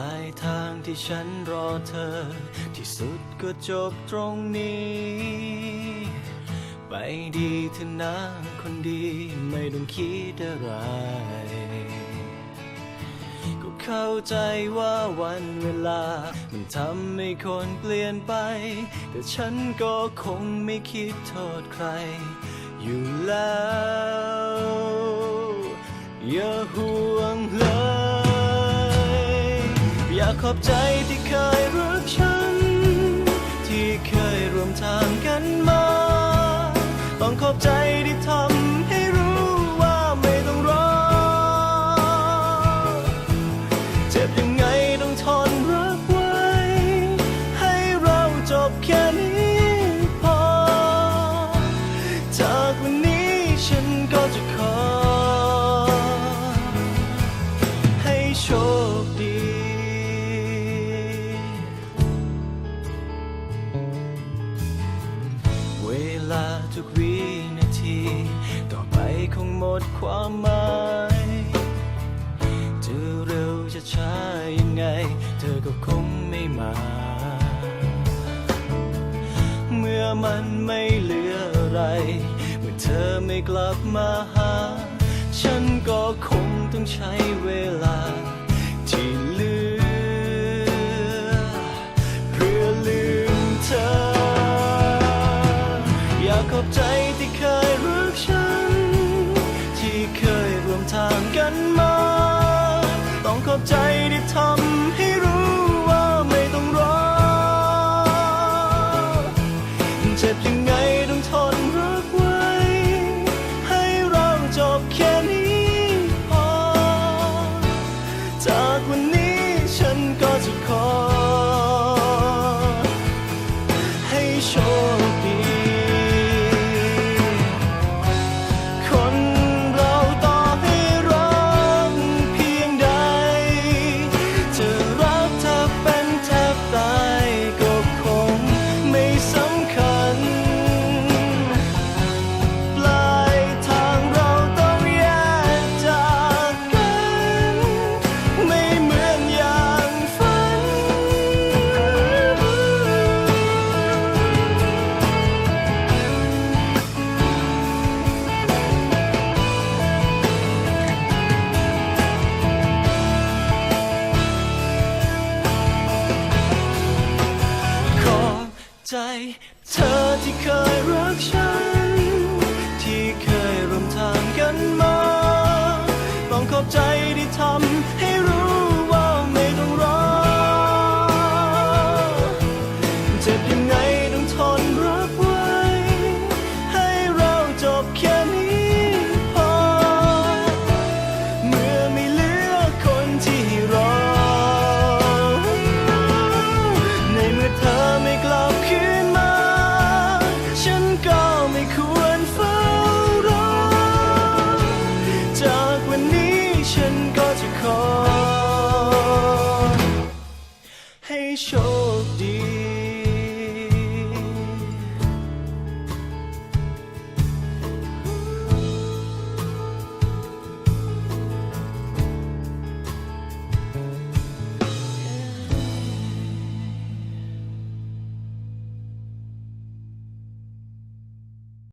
ลายทางที่ฉันรอเธอ ที่สุดก็จบตรงนี้ ไปดีเถอะนะคนดีไม่ต้องคิดอะไร ก็เข้าใจว่าวันเวลา มันทำให้คนเปลี่ยนไป แต่ฉันก็คงไม่คิดโทษใคร อยู่แล้วอ ขอบใจที่เคยรักฉัน ที่เคยร่วมทางกันมา ต้องขอบใจที่ ลาทุกวินาที ต่อไปคงหมดความหมายจะเร็วจะช้ายังไง เธอก็คงไม่มา เมื่อมันไม่เหลืออะไร เมื่อเธอไม่กลับมาหา นมา ต้องขอบใจที่ทำให้รู้ว่าไม่ต้องรอ เจ็บยังไงต้องทนรักไว้ ให้เราจบแค่นี้พอ จากวันนี้ฉันก็จะขอ ให้โชค ฉั